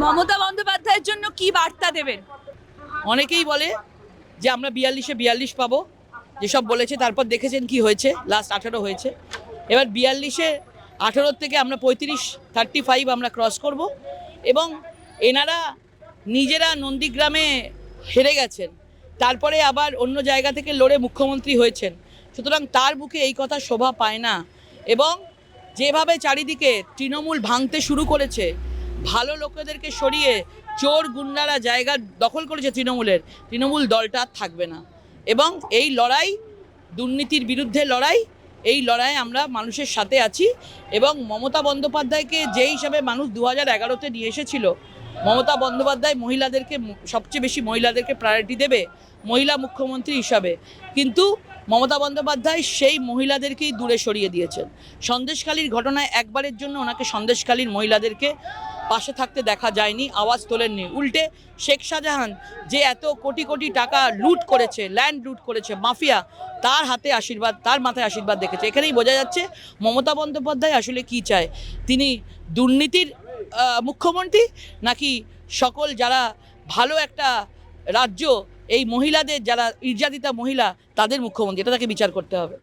মমতা বন্দ্যোপাধ্যায়ের জন্য কি বার্তা দেবেন? অনেকেই বলে যে আমরা বিয়াল্লিশে বিয়াল্লিশ পাবো। যেসব বলেছে তারপর দেখেছেন কি হয়েছে। লাস্ট আঠারো হয়েছে। এবার বিয়াল্লিশে আঠারোর থেকে আমরা পঁয়ত্রিশ থার্টি ফাইভ আমরা ক্রস করব। এবং এনারা নিজেরা নন্দীগ্রামে হেরে গেছেন। তারপরে আবার অন্য জায়গা থেকে লড়ে মুখ্যমন্ত্রী হয়েছেন। সুতরাং তার বুকে এই কথা শোভা পায় না। এবং যেভাবে চারিদিকে তৃণমূল ভাঙতে শুরু করেছে ভালো লোকেদেরকে সরিয়ে চোর গুন্ডারা জায়গা দখল করেছে তৃণমূলের, তৃণমূল দলটা থাকবে না। এবং এই লড়াই, দুর্নীতির বিরুদ্ধে লড়াই, এই লড়াই আমরা মানুষের সাথে আছি এবং মমতা বন্দ্যোপাধ্যায়কে যে হিসাবে মানুষ দু হাজার এগারোতে নিয়ে এসেছিল, মমতা বন্দ্যোপাধ্যায় মহিলাদেরকে সবচেয়ে বেশি মহিলাদেরকে প্রায়োরিটি দেবে মহিলা মুখ্যমন্ত্রী হিসাবে। কিন্তু মমতা বন্দ্যোপাধ্যায় সেই মহিলাদেরকেই দূরে সরিয়ে দিয়েছেন। সন্দেশকালীর ঘটনায় একবারের জন্য ওনাকে সন্দেশকালীর মহিলাদেরকে পাশে থাকতে দেখা যায়নি, আওয়াজ তোলেননি। উল্টে শেখ শাহজাহান যে এত কোটি কোটি টাকা লুট করেছে ল্যান্ড লুট করেছে, মাফিয়া, তার হাতে আশীর্বাদ, তার মাথায় আশীর্বাদ দেখেছে। এখানেই বোঝা যাচ্ছে মমতা বন্দ্যোপাধ্যায় আসলে কি চায়। তিনি দুর্নীতির মুখ্যমন্ত্রী নাকি সকল যারা ভালো একটা রাজ্য, এই মহিলাদের যারা নির্যাতিতা মহিলা, তাদের মুখ্যমন্ত্রী? এটা তাকে বিচার করতে হবে।